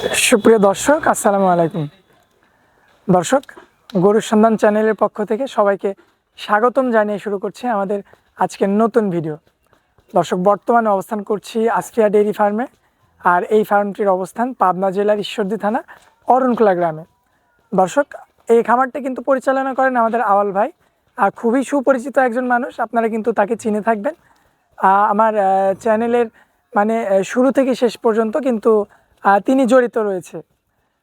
সুপ্রিয় দর্শক, আসসালামু আলাইকুম। দর্শক, গরুর সন্ধান চ্যানেলের পক্ষ থেকে সবাইকে স্বাগতম জানিয়ে শুরু করছি আমাদের আজকের নতুন ভিডিও। দর্শক, বর্তমানে অবস্থান করছি আসফিয়া ডেইরি ফার্মে, আর এই ফার্মটির অবস্থান পাবনা জেলার ঈশ্বরদী থানা অরণখোলা গ্রামে। দর্শক, এই খামারটা কিন্তু পরিচালনা করেন আমাদের আওয়াল ভাই, আর খুবই সুপরিচিত একজন মানুষ, আপনারা কিন্তু তাকে চিনে থাকবেন। আমার চ্যানেলের মানে শুরু থেকে শেষ পর্যন্ত কিন্তু তিনি জড়িত রয়েছে।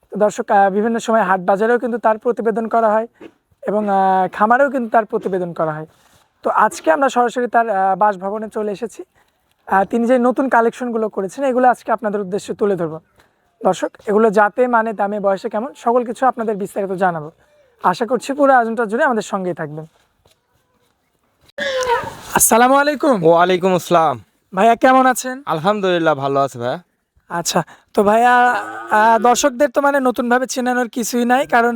তো দর্শক বিভিন্ন সময় হাট বাজারেও কিন্তু তার প্রতিবেদন করা হয় এবং খামারেও কিন্তু তার প্রতিবেদন করা হয়। তো আজকে আমরা সরাসরি তার বাসভবনে চলে এসেছি। তিনি যে নতুন কালেকশনগুলো করেছেন এগুলো আজকে আপনাদের উদ্দেশ্যে তুলে ধরব। দর্শক এগুলো যাতে মানে দামে বয়সে কেমন সকল কিছু আপনাদের বিস্তারিত জানাব। আশা করছি পুরো আয়োজনটা জুড়ে আমাদের সঙ্গেই থাকবেন। আসসালামু আলাইকুম। ওয়ালাইকুম আসসালাম। ভাইয়া কেমন আছেন? আলহামদুলিল্লাহ ভালো আছে ভাই আচ্ছা তো ভাইয়া দর্শকদের তো মানে নতুনভাবে চেনানোর কিছুই নাই কারণ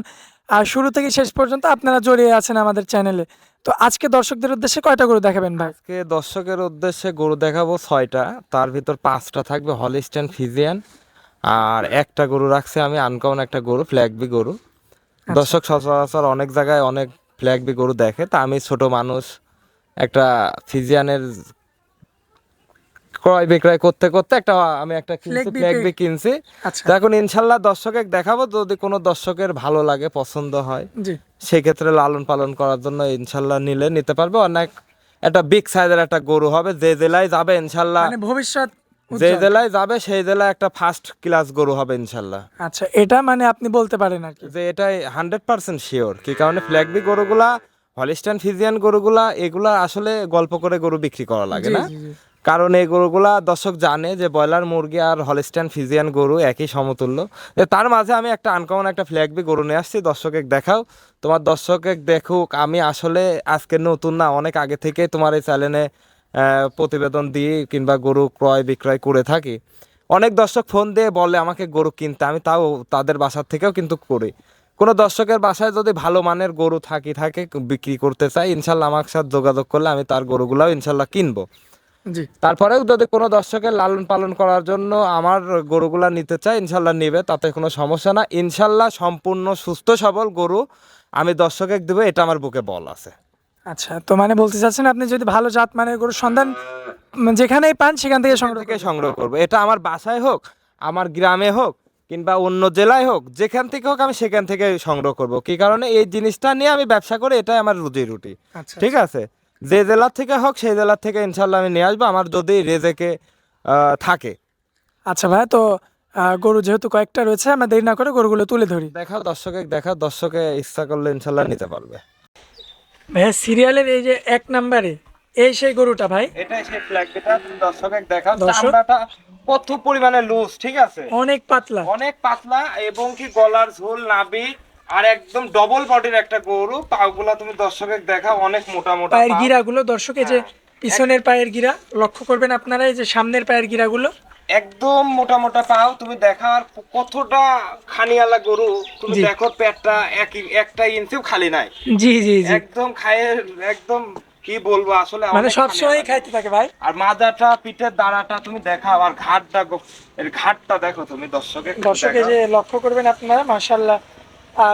শুরু থেকে শেষ পর্যন্ত আপনারা জড়িয়ে আছেন আমাদের চ্যানেলে। তো আজকে দর্শকদের উদ্দেশ্যে কয়টা গরু দেখাবেন ভাই? আজকে দর্শকের উদ্দেশ্যে গরু দেখাবো ছয়টা তার ভিতর পাঁচটা থাকবে হলিস্টান ফিজিয়ান আর একটা গরু রাখছে আমি আনকমন একটা গরু ফ্ল্যাগবি গরু। দর্শক সচরাচর অনেক জায়গায় অনেক ফ্ল্যাগবি গরু দেখে তা আমি ছোট মানুষ একটা ফিজিয়ানের ক্রয় বিক্রয় করতে করতে একটা আমি একটা কিনছি ফ্ল্যাগবি কিনছি। আচ্ছা। তো এখন ইনশাল্লাহ দর্শকের দেখাবো যদি কোনো দর্শকের ভালো লাগে পছন্দ হয় জি। সেক্ষেত্রে লালন পালন করার জন্য ইনশাল্লাহ নিলে নিতে পারবে। অনেক একটা বিগ সাইজের একটা গরু হবে যে জেলায় যাবে ইনশাল্লাহ। মানে ভবিষ্যৎ যে জেলায় যাবে সেই জেলায় একটা ফার্স্ট ক্লাস গরু হবে ইনশাল্লাহ। আচ্ছা এটা মানে আপনি বলতে পারেন আর কি। যে এটাই হান্ড্রেড পার্সেন্ট শিওর কি কারণে ফ্ল্যাগবি গরুগুলা হলিস্টান ফিজিয়ান গরুগুলা এগুলা আসলে গল্প করে গরু বিক্রি করা লাগে না। কারণ এই গরুগুলা দর্শক জানে যে ব্রয়লার, মুরগি আর হলিস্টান ফিজিয়ান গরু একই সমতুল্য। তার মাঝে আমি একটা আনকমন একটা ফ্ল্যাগবি গরু নিয়ে আসছি দর্শকে দেখাও। তোমার দর্শকে দেখুক, আমি আসলে আজকে নতুন না, অনেক আগে থেকে তোমার এই চ্যানেলে প্রতিবেদন দিই কিংবা গরু ক্রয় বিক্রয় করে থাকি। অনেক দর্শক ফোন দিয়ে বলে আমাকে গরু কিনতে, আমি তাও তাদের বাসার থেকেও কিন্তু করি। কোনো দর্শকের বাসায় যদি ভালো মানের গরু থাকি, থাকে, বিক্রি করতে চাই, ইনশাল্লাহ আমার সাথে যোগাযোগ করলে আমি তার গরুগুলাও ইনশাল্লাহ কিনবো। জি। তারপরেও যদি কোনো দর্শকের লালন পালন করার জন্য আমার গরুগুলা নিতে চায় ইনশাল্লাহ নিবে তাতে কোনো সমস্যা না। ইনশাল্লাহ সম্পূর্ণ সুস্থ সবল গরু আমি দর্শকে দেবো এটা আমার বুকে বল আছে। আচ্ছা তো মানে বলতে চাচ্ছেন আপনি যদি ভালো জাত মানে গরুর সন্ধান যেখানেই পান সেখান থেকে সংগ্রহ থেকে সংগ্রহ করব। এটা আমার বাসায় হোক আমার গ্রামে হোক কিংবা অন্য জেলায় হোক যেখান থেকে হোক আমি সেখান থেকে সংগ্রহ করব। কি কারণে? এই জিনিসটা নিয়ে আমি ব্যবসা করি এটাই আমার রুজি রুটি। আচ্ছা ঠিক আছে? যে জেলার থেকে হোক সেই জেলার থেকে ইনশাল্লাহ আমি নিয়ে আসব। আমার যদি রেজেকে থাকে। আচ্ছা ভাই তো গরু যেহেতু কয়েকটা রয়েছে আমরা দেরি না করে গরুগুলো তুলে ধরি। দেখাও দর্শকে দেখাও দর্শকে ইচ্ছা করলে ইনশাল্লাহ নিতে পারবে। ভাইয়া সিরিয়ালের এই যে এক নাম্বারে এই সেই গরুটা ভাই? এটাই সেই ফ্ল্যাগ যেটা তুমি দর্শকে দেখাও। চামড়াটা প্রচুর পরিমাণে লুজ ঠিক আছে? অনেক পাতলা। অনেক পাতলা এবং কি গলার ঝোল নাবি আর একদম ডবল বডির একটা গরু পাগুলা তুমি দর্শকে দেখাও অনেক মোটা মোটা পায়ের। গিরাগুলো দর্শক যে পিছনের পায়ের গিরা লক্ষ্য করবেন আপনারা এই যে সামনের পায়ের গিরাগুলো। একদম মোটা মোটা পাও তুমি দেখাও আর কতটা খানিয়ালা গরু তুমি দেখো পেটটা এক একটা ইঞ্চিও খালি নাই। জি জি জি। একদম খায়ে একদম কি বলব আসলে মানে অনেক সবসময় খাইতে থাকে ভাই। আর মাজাটা পিঠের দাঁড়াটা তুমি দেখাও আর ঘাটটা এর ঘাটটা দেখো তুমি দর্শকে একটু দর্শক এই যে লক্ষ্য করবেন আপনারা মাশাল্লাহ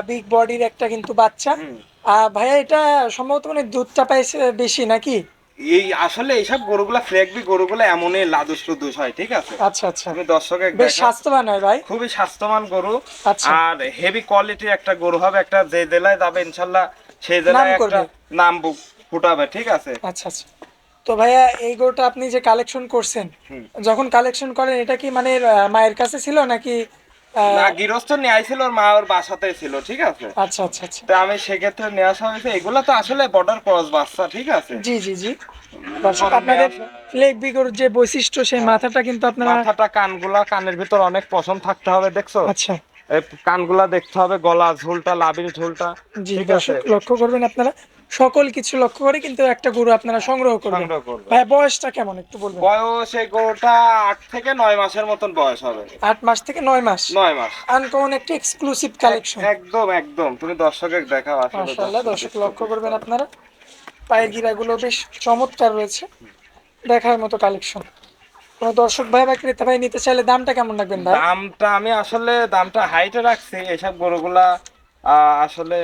বিগ বডির একটা কিন্তু বাচ্চা। ভাইয়া এটা সম্ভবত মানে দুধটা পাইছে বেশি নাকি? এই আসলে এইসব গরুগুলা ফ্লেগবি গরুগুলা এমনই লাদুস লুদুস হয় ঠিক আছে? আচ্ছা আচ্ছা। তুমি দর্শকে বেশ স্বাস্থ্যবান হয় ভাই। খুবই স্বাস্থ্যবান গরু। আচ্ছা। আর হেভি কোয়ালিটির একটা গরু হবে একটা যে জেলায় যাবে ইনশাল্লাহ সেই জেলায় একটা নাম ফুটাবে ঠিক আছে? আচ্ছা আচ্ছা। তো ভাইয়া এই গরুটা আপনি যে কালেকশন করছেন যখন কালেকশন করেন এটা কি মানে মায়ের কাছে ছিল নাকি না গৃহস্থ নিয়ে আইছিল ওর মা ওর বাসাতেই ছিল ঠিক আছে? আচ্ছা আচ্ছা আচ্ছা। তো আমি সেক্ষেত্রে নিয়ে আসা হয়েছে। এগুলো তো আসলে বর্ডার ক্রস বাচ্চা ঠিক আছে? জি জি জি। দর্শক আপনাদের যে বৈশিষ্ট্য সেই মাথাটা কিন্তু আপনারা মাথাটা কানগুলা কানের ভিতর অনেক পশম থাকতে হবে দেখছ? আচ্ছা। কানগুলা দেখতে হবে গলা ঝোলটা লাভির ঝোলটা ঠিক আছে? লক্ষ্য করবেন আপনারা সকল কিছু লক্ষ্য করে কিন্তু একটা গরু আপনারা সংগ্রহ করবেন। ভাই বয়সটা কেমন একটু বলবেন? বয়স এই গরুটা আট থেকে নয় মাসের মতন বয়স হবে। আট মাস থেকে নয় মাস? নয় মাস। আনকমন একটা এক্সক্লুসিভ কালেকশন একদম একদম। তুমি দর্শকের দেখাও আসলে মাশাআল্লাহ দর্শক লক্ষ্য করবেন আপনারা। পায়ের গিরাগুলো বেশ চমৎকার রয়েছে। দেখার মতো কালেকশন কোনো দর্শক ভাই বা ক্রেতা ভাই নিতে চাইলে দামটা কেমন রাখবেন ভাই? দামটা আমি আসলে দামটা হাইটে রাখছি। এইসব গরুগুলা আসলে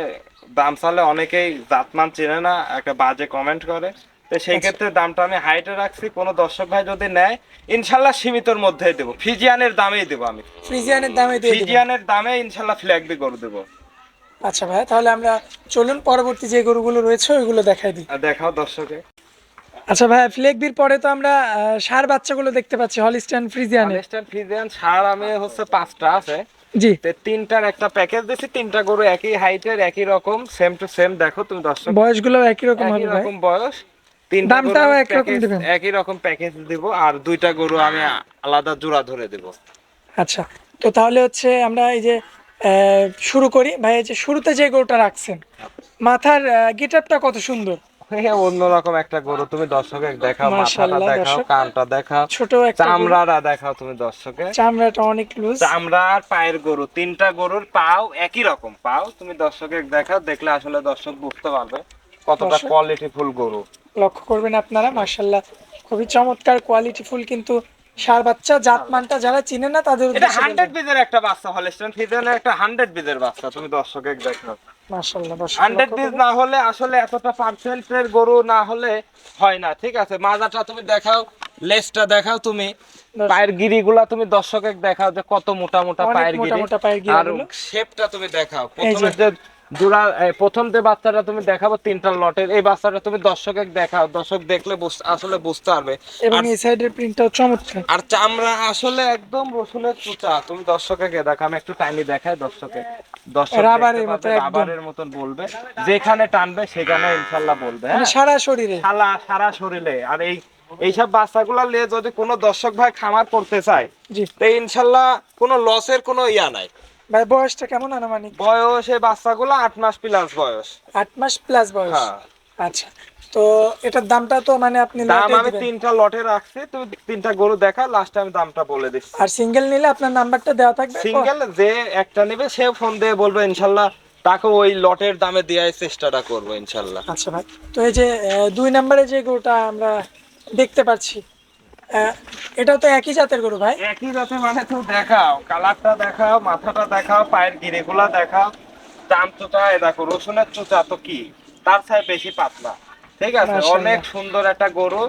দাম চালে অনেকেই জাতমান চেনে না একটা বাজে কমেন্ট করে। তো সেই ক্ষেত্রে দামটা আমি হাইটে রাখছি কোনো দর্শক ভাই যদি নেয় ইনশাল্লাহ সীমিতর মধ্যেই দেবো। ফিজিয়ানের দামেই দেবো আমি। ফ্রিজিয়ানের দামে ফিজিয়ানের দামে ইনশাল্লাহ ফ্ল্যাগবি গরু দেবো। আচ্ছা ভাই তাহলে আমরা চলুন পরবর্তী যে গরুগুলো রয়েছে ওইগুলো দেখাই দিই। দেখাও দর্শকে। আচ্ছা ভাই ফ্লেগবির পরে তো আমরা সার বাচ্চাগুলো দেখতে পাচ্ছি Holstein Friesian western Friesian sir আমি হচ্ছে পাঁচটা আছে। জি। তিনটার একটা প্যাকেজ দিছি তিনটা গরু একই হাইটের একই রকম সেম টু সেম দেখো তুমি দর্শক। বয়সগুলো একই রকম হবে ভাই। রকম বয়স তিনটা দামটাও একরকম দিবেন? একই রকম প্যাকেজ দিব আর দুইটা গরু আমি আলাদা জোড়া ধরে দেব। আচ্ছা তো তাহলে হচ্ছে আমরা এই যে শুরু করি। ভাই যে শুরুতে যে গরুটা রাখছেন মাথার গেটআপটা কত সুন্দর? অন্যরকম একটা গরু। তুমি দর্শকে দেখাও মাথাটা দেখাও। কানটা দেখাও। ছোট একটা চামড়াটা দেখাও তুমি দর্শকে চামড়াটা অনেক লুজ চামড়া আর পায়ের গরু তিনটা গরুর পাও একই রকম। পাও তুমি দর্শকে দেখাও দেখলে আসলে দর্শক বুঝতে পারবে কতটা কোয়ালিটি ফুল গরু। লক্ষ্য করবেন আপনারা মার্শাল্লাহ খুবই চমৎকার কোয়ালিটি ফুল কিন্তু সার বাচ্চা জাত মানটা যারা চিনে না তাদের এটা হান্ড্রেড বিজের একটা বাচ্চা হলেস্টন ফিজেনের একটা হান্ড্রেড বিজের বাচ্চা তুমি দর্শকে দেখাও। মার্শাল্লাহ হান্ড্রেড পিস না হলে আসলে এতটা পার্সেন্টের গরু না হলে হয় না ঠিক আছে? মাজাটা তুমি দেখাও দেখাও তুমি। পায়ের গিরিগুলা তুমি দর্শকে দেখাও যে কত মোটা মোটা পায়ের মোটা গিরি আর। শেপটা তুমি দেখাও। প্রথমে যে জোড়া প্রথম যে বাচ্চাটা তুমি দেখাবো তিনটা লটের এই বাচ্চাটা তুমি দর্শকের দেখাও দর্শক দেখলে আসলে বুঝতে পারবে। এবং এই সাইডের প্রিন্টটাও চমৎকার। আর চামড়া আসলে একদম রসুনের চুচা তুমি দর্শকে দেখো আমি একটু টাইনি দেখাই দর্শকে দর্শক রাবারের মতো রাবারের মতন বলবে। যেখানে টানবে সেখানে ইনশাল্লাহ বলবে মানে হ্যাঁ সারা শরীরে। সারা সারা শরীরে। আর এই এইসব বাচ্চাগুলা নিয়ে যদি কোনো দর্শক ভাই খামার করতে চায় তো ইনশাল্লাহ কোনো লসের কোনো ইয়া নাই। ভাই বয়সটা কেমন আনুমানিক? বয়স এই বাচ্চাগুলো আট মাস প্লাস বয়স। আট মাস প্লাস বয়স? হ্যাঁ। আচ্ছা। তো এটার দামটা তো মানে আপনি দাম আমি তিনটা লটে রাখছি তুমি তিনটা গরু দেখা লাস্টে আমি দামটা বলে দিচ্ছি। আর সিঙ্গেল নিলে আপনার নাম্বারটা দেওয়া থাকবে? সিঙ্গেল যে একটা নেবে সে ফোন দিয়ে বলবে ইনশাল্লাহ তাকে ওই লটের দামে দেওয়ার চেষ্টাটা করব ইনশাল্লাহ। আচ্ছা ভাই। তো এই যে দুই নম্বরে যে গরুটা আমরা দেখতে পাচ্ছি আহ, এটাও তো একই জাতের গরু ভাই। একই জাতের মানে তুমি দেখাও কালারটা দেখাও মাথাটা দেখাও পায়ের গিরেগুলা দেখাও দাম চোটা এ দেখো রসুনের চোচা তো কি? তার চাই বেশি পাতলা। ঠিক আছে অনেক সুন্দর একটা গরু।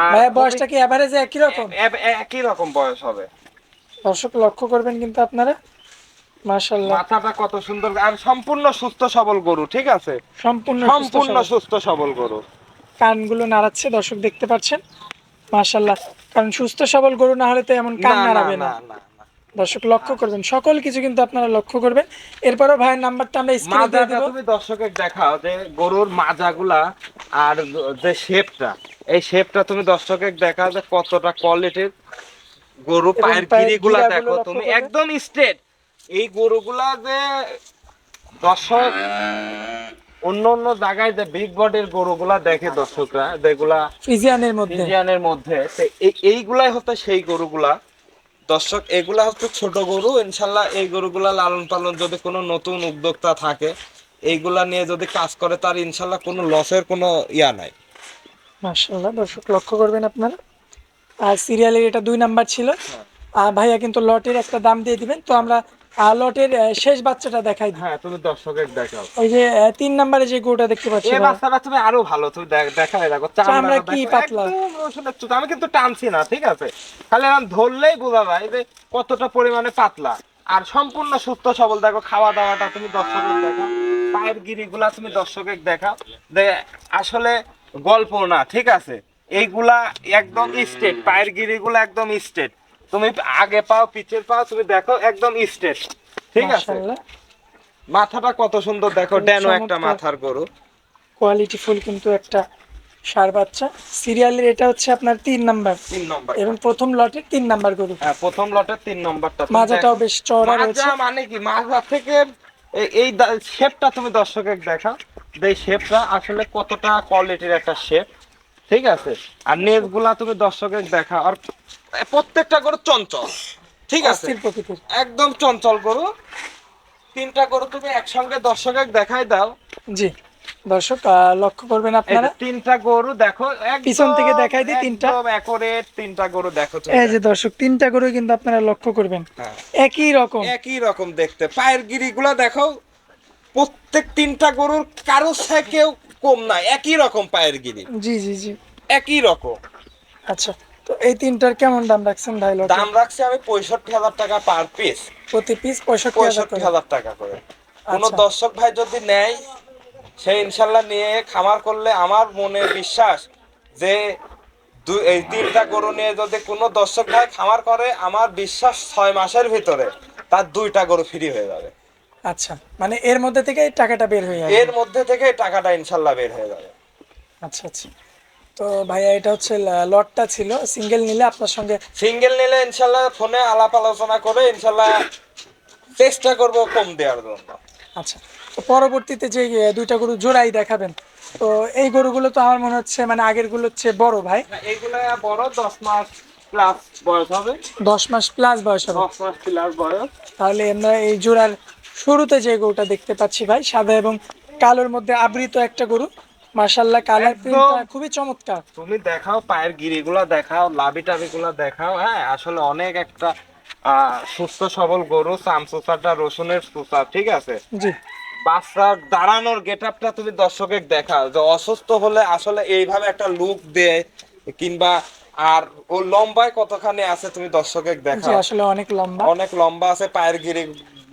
আর বয়সটা কি এভারেজে একই রকম? একই রকম বয়স হবে। দর্শক লক্ষ্য করবেন কিন্তু আপনারা। মাথাটা কত সুন্দর আর সম্পূর্ণ সুস্থ সবল গরু ঠিক আছে? সম্পূর্ণ সম্পূর্ণ সুস্থ সবল গরু। কানগুলো নাড়াচ্ছে দর্শক দেখতে পাচ্ছেন। মাশাল্লাহ কারণ সুস্থ সবল গরু না হলে তো এমন কান নাড়াবে না। দর্শক লক্ষ্য করবেন সকল কিছু কিন্তু আপনারা লক্ষ্য করবেন। এরপরও ভাইয়ের নাম্বারটা আমরা স্ক্রিনে দিয়ে দেবো। তুমি দর্শকের দেখাও যে গরুর মাজাগুলা আর যে শেপটা এই শেপটা তুমি দর্শকের দেখাও যে কতটা কোয়ালিটির গরু পায়ের পায়ের গিরিগুলা দেখো তুমি একদম স্ট্রেট এই গরুগুলা যে দর্শক অন্য অন্য জায়গায় যে বিগ বডির গরুগুলা দেখে দর্শকরা যেগুলা ফ্রিজিয়ানের মধ্যে। ইন্ডিয়ানের মধ্যে এইগুলাই হচ্ছে সেই গরুগুলা। দর্শক এগুলা হচ্ছে ছোট গরু ইনশাল্লাহ এই গরুগুলা লালন পালন যদি কোনো নতুন উদ্যোক্তা থাকে এইগুলা নিয়ে যদি কাজ করে তার ইনশাল্লাহ কোনো লসের কোনো ইয়া নাই। মাশাল্লাহ দর্শক লক্ষ্য করবেন আপনারা। আর সিরিয়ালের এটা দুই নাম্বার ছিল। হ্যাঁ। আর ভাইয়া কিন্তু লটের একটা দাম দিয়ে দিবেন। তো আমরা লটের শেষ বাচ্চাটা দেখাই হ্যাঁ তুমি দর্শকের দেখাও। ওই যে তিন নাম্বারে যে গরুটা দেখতে পাচ্ছি এই। বাচ্চাটা তুমি আরও ভালো তুমি দেখাই দেখো চামড়া কি পাতলা। আমি কিন্তু টানছি না ঠিক আছে? খালি আমি ধরলেই বোঝা যায় যে কতটা পরিমাণে পাতলা। আর সম্পূর্ণ সুস্থ সবল দেখো খাওয়া দাওয়াটা তুমি দর্শকের দেখো পায়ের গিরিগুলা তুমি দর্শকের দেখাও। যে আসলে গল্প না ঠিক আছে? এইগুলা একদম স্টেট পায়ের গিরিগুলা একদম স্টেট। তুমি আগে পাও পিছের পাও তুমি দেখো একদম স্টেট। ঠিক আছে? মাথাটা কত সুন্দর দেখো ড্যানো একটা মাথার গরু। কোয়ালিটি ফুল কিন্তু একটা সার বাচ্চা। সিরিয়ালের এটা হচ্ছে আপনার তিন নাম্বার। তিন নম্বর। এবং প্রথম লটের তিন নাম্বার গরু। হ্যাঁ প্রথম লটের তিন নম্বরটা মাজাটাও বেশ চওড়া রয়েছে। মাজা মানে কি? মাজা থেকে এই- শেপটা তুমি দর্শকের দেখা যে এই শেপটা আসলে কতটা কোয়ালিটির একটা শেপ। ঠিক আছে? আর নেজগুলা তুমি দর্শকের দেখা আর প্রত্যেকটা গরু চঞ্চল। ঠিক আছে? একদম চঞ্চল গরু। তিনটা গরু তুমি একসঙ্গে দর্শকের দেখাই দাও। জি দর্শক লক্ষ্য করবেন আপনারা। তিনটা গরু দেখো পিছন থেকে দেখাই দিই তিনটা। তিনটা গরু দেখো। এই যে দর্শক তিনটা গরু কিন্তু আপনারা লক্ষ্য করবেন। হ্যাঁ। একই রকম। একই রকম দেখতে। পায়ের গিরিগুলা দেখো প্রত্যেক তিনটা গরুর কারও থেকেও কম না একই রকম পায়ের গিরি। জি জি জি। একই রকম। আচ্ছা। তো এই তিনটার কেমন দাম রাখছেন ভাই দাম রাখছি আমি পঁয়ষট্টি হাজার টাকা পার পিস প্রতি পিস পঁয়ষট্টি হাজার টাকা করে। কোন আচ্ছা। দর্শক ভাই যদি নেয় সে ইনশাল্লাহ নিয়ে খামার করলে আমার মনে বিশ্বাস যে দুই এই তিনটা গরু নিয়ে যদি কোনো দর্শক ভাই খামার করে আমার বিশ্বাস ছয় মাসের ভিতরে তার দুইটা গরু ফ্রি হয়ে যাবে। আচ্ছা মানে এর মধ্যে থেকে টাকাটা বের হয়ে যাবে। এর মধ্যে থেকে টাকাটা ইনশাল্লাহ বের হয়ে যাবে। আচ্ছা আচ্ছা। তো ভাইয়া এটা হচ্ছে লটটা ছিল। সিঙ্গেল নিলে আপনার সঙ্গে সিঙ্গেল নিলে ইনশাল্লাহ ফোনে আলাপ আলোচনা করে ইনশাল্লাহ চেষ্টা করব কম দেওয়ার জন্য। আচ্ছা তো পরবর্তীতে যে দুইটা গরু জোড়াই দেখাবেন। তো এই গরুগুলো তো আমার মনে হচ্ছে মানে আগেরগুলো হচ্ছে বড় ভাই। এইগুলো বড় দশ মাস প্লাস বয়স হবে। দশ মাস প্লাস বয়স হবে। দশ মাস প্লাস বয়স। তাহলে আমরা এই জোড়ার শুরুতে যে গরুটা দেখতে পাচ্ছি ভাই সাদা এবং কালোর মধ্যে আবৃত একটা গরু। মার্শাল্লাহ কালার প্রিন্টটা খুবই চমৎকার। তুমি দেখাও পায়ের গিরিগুলা দেখাও লাভি দেখাও হ্যাঁ? আসলে অনেক একটা সুস্থ সবল গরু চামচুচাটা রসুনের চুচা ঠিক আছে? জি। বাচ্চার দাঁড়ানোর গেট আপটা তুমি দর্শকে দেখাও যে অসুস্থ হলে আসলে এইভাবে একটা লুক দেয় কিংবা আর ও লম্বায় কতখানি আছে তুমি দর্শকে জি দেখাও। আসলে অনেক লম্বা। অনেক লম্বা আছে পায়ের গিরি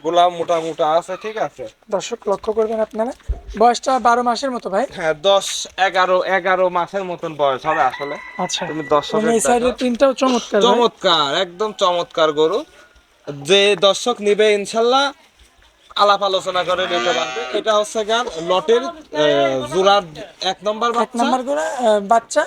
গুলা মোটা মোটা আছে ঠিক আছে? দর্শক লক্ষ্য করবেন আপনারা। বয়সটা বারো মাসের মতো ভাই? হ্যাঁ দশ এগারো এগারো মাসের মতন বয়স হবে আসলে। আচ্ছা। তুমি এবং এই সাইডের দেখাও। চমৎকার চমৎকার একদম চমৎকার গরু। যে দর্শক নিবে ইনশাল্লাহ আলাপ আলোচনা করে নিতে পারবে। এটা হচ্ছে গান লটের জোড়ার এক নম্বর এক নাম্বার বাচ্চা।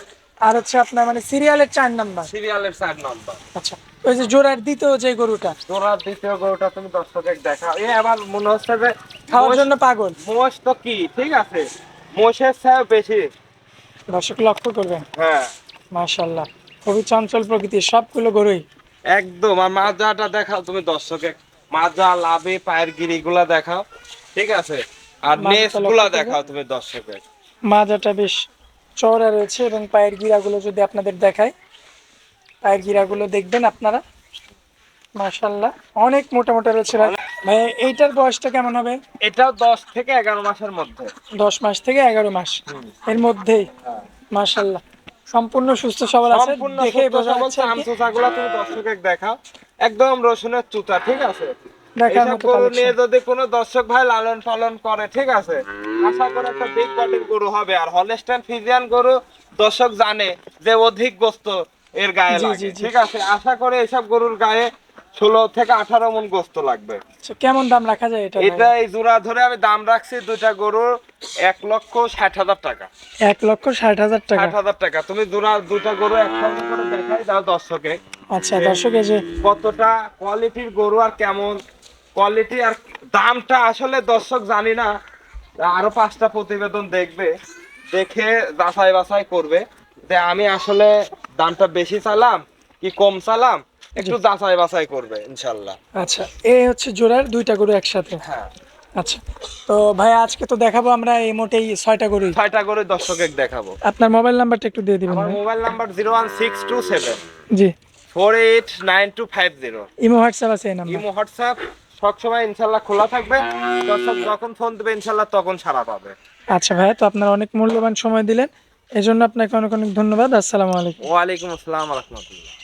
আর হচ্ছে আপনার মানে সিরিয়ালের চার নাম্বার। সিরিয়ালের চার নম্বর। আচ্ছা। ওই যে জোড়ার দ্বিতীয় যে গরুটা। জোড়ার দ্বিতীয় গরুটা তুমি দর্শকের দেখা এ আমার মনে হচ্ছে যে খাওয়ার জন্য পাগল। মোষ তো কি? ঠিক আছে। মোষের চেয়ে বেশি। দর্শক লক্ষ্য করবেন। হ্যাঁ। মাশাল্লাহ খুবই চঞ্চল প্রকৃতির সবগুলো গরুই। একদম আর মাজাটা দেখাও তুমি দর্শকে মাজা লাভে পায়ের গিরিগুলা দেখাও। ঠিক আছে? আর মাজাটা নেস লক্ষ্যগুলা দেখাও তুমি দর্শকের। মাজাটা বেশ চওড়া রয়েছে এবং পায়ের গিরাগুলো যদি আপনাদের দেখায় পায়ের গিরাগুলো দেখবেন আপনারা। মাশাল্লাহ অনেক মোটা মোটা রয়েছে ভাই। এইটার বয়সটা কেমন হবে? এটাও দশ থেকে এগারো মাসের মধ্যে। দশ মাস থেকে এগারো মাস। এর মধ্যেই? মাশাল্লাহ সম্পূর্ণ সুস্থ সবল আছে দেখে বোঝা যাচ্ছে তুমি দর্শকের দেখাও। একদম রসুনের চুতা ঠিক আছে? দেখার মতো নিয়ে যদি কোনো দর্শক ভাই লালন পালন করে ঠিক আছে? আশা করে একটা বিগ বডির গরু হবে। আর হলস্টাইন ফিজিয়ান গরু দর্শক জানে যে অধিক গোস্ত এর গায়ে লাগে। ঠিক আছে আশা করে এসব গরুর গায়ে ষোলো থেকে আঠারো মন গোস্ত লাগবে। আচ্ছা, কেমন দাম রাখা যায় এটা এটা এই জোড়া ধরে আমি দাম রাখছি দুইটা গরুর এক লক্ষ ষাট হাজার টাকা। এক লক্ষ ষাট হাজার টাকা? ষাট হাজার টাকা। তুমি জোড়া দুটা গরু একসঙ্গে করে দেখাই দাও দর্শকে। আচ্ছা দর্শক যে কতটা কোয়ালিটির গরু আর কেমন? কোয়ালিটি আর দামটা আসলে দর্শক জানি না আরও পাঁচটা প্রতিবেদন দেখবে দেখে যাচাই বাছাই করবে। যে আমি আসলে দামটা বেশি চালাম কি কম চালাম একটু যাচাই বাছাই করবে ইনশাল্লাহ। আচ্ছা এই হচ্ছে জোড়ার দুইটা গরু একসাথে? হ্যাঁ। আচ্ছা তো ভাই আজকে তো দেখাবো আমরা এই মোটেই ছয়টা গরুই। ছয়টা করে দর্শকের দেখাবো। আপনার মোবাইল নাম্বারটা একটু দিয়ে দিবেন আমার mobile number zero one six two seven. জি। Four eight nine two five zero. Imo WhatsApp আছে এই নাম্বার। ইমো হোয়াটসঅ্যাপ সবসময় ইনশাল্লাহ খোলা থাকবে। দর্শক যখন ফোন দেবে ইনশাল্লাহ তখন সারা পাবে। আচ্ছা ভাই তো আপনার অনেক মূল্যবান সময় দিলেন। এজন্য আপনাকে অনেক অনেক ধন্যবাদ। আসসালামু আলাইকুম। ওয়ালাইকুম আসসালাম রহমতুল্লাহ।